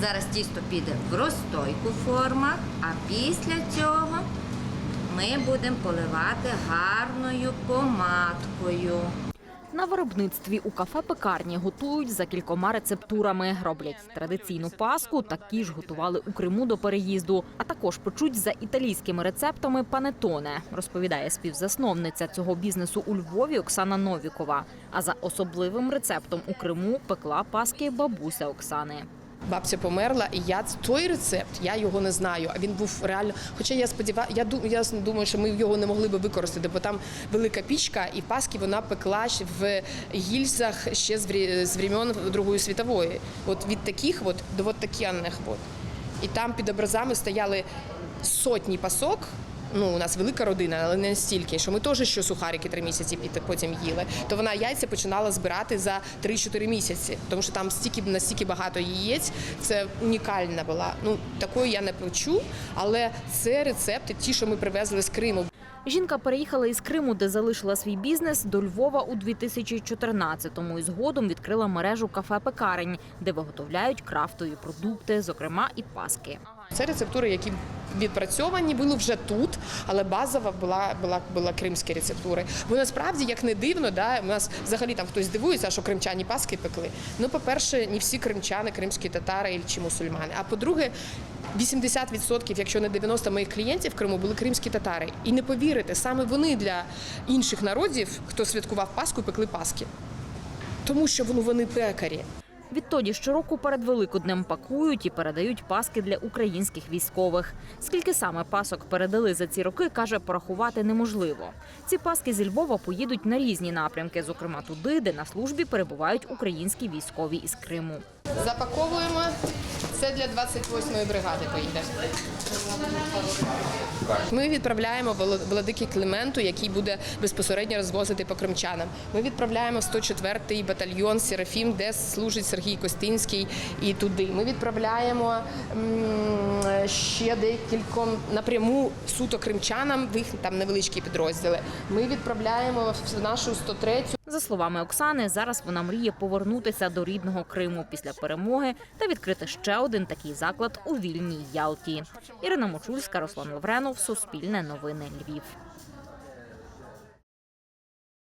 Зараз тісто піде в розстойку формах, а після цього ми будемо поливати гарною помадкою. На виробництві у кафе-пекарні готують за кількома рецептурами. Роблять традиційну паску, такі ж готували у Криму до переїзду. А також печуть за італійськими рецептами панетоне, розповідає співзасновниця цього бізнесу у Львові Оксана Новікова. А за особливим рецептом у Криму пекла паски бабуся Оксани. Бабця померла, і я той рецепт, я його не знаю. А він був реально. Хоча я сподіваюся, я я думаю, що ми його не могли би використати, бо там велика пічка, і паски вона пекла в гільзах ще з времен Другої світової. От від таких, от до от таких. От. І там під образами стояли сотні пасок. Ну, у нас велика родина, але не настільки, що ми теж що сухарики три місяці потім їли. То вона яйця починала збирати за 3-4 місяці, тому що там стільки настільки багато яєць. Це унікальна була. Ну такої я не почу, але це рецепти, ті, що ми привезли з Криму. Жінка переїхала із Криму, де залишила свій бізнес, до Львова у 2014-му і згодом відкрила мережу кафе-пекарень, де виготовляють крафтові продукти, зокрема і паски. Це рецептури, які відпрацьовані, були вже тут, але базова була, була, була кримські рецептури. Бо насправді, як не дивно, да, у нас взагалі там хтось дивується, що кримчані паски пекли. Ну, по-перше, не всі кримчани, кримські татари чи мусульмани. А по-друге, 80%, якщо не 90% моїх клієнтів в Криму були кримські татари. І не повірите, саме вони для інших народів, хто святкував Пасху, пекли паски. Тому що вони, вони пекарі. Відтоді щороку перед Великоднем пакують і передають паски для українських військових. Скільки саме пасок передали за ці роки, каже, порахувати неможливо. Ці паски зі Львова поїдуть на різні напрямки, зокрема туди, де на службі перебувають українські військові із Криму. Запаковуємо. Це для 28-ї бригади поїде. Ми відправляємо Владики Клименту, який буде безпосередньо розвозити по кримчанам. Ми відправляємо 104-й батальйон Серафім, де служить Сергій Костинський, і туди. Ми відправляємо ще декільком напряму суто кримчанам, в їх там невеличкі підрозділи. Ми відправляємо в нашу 103-ю За словами Оксани, зараз вона мріє повернутися до рідного Криму після перемоги та відкрити ще один такий заклад у вільній Ялті. Ірина Мочульська, Руслан Лавренов, Суспільне новини Львів.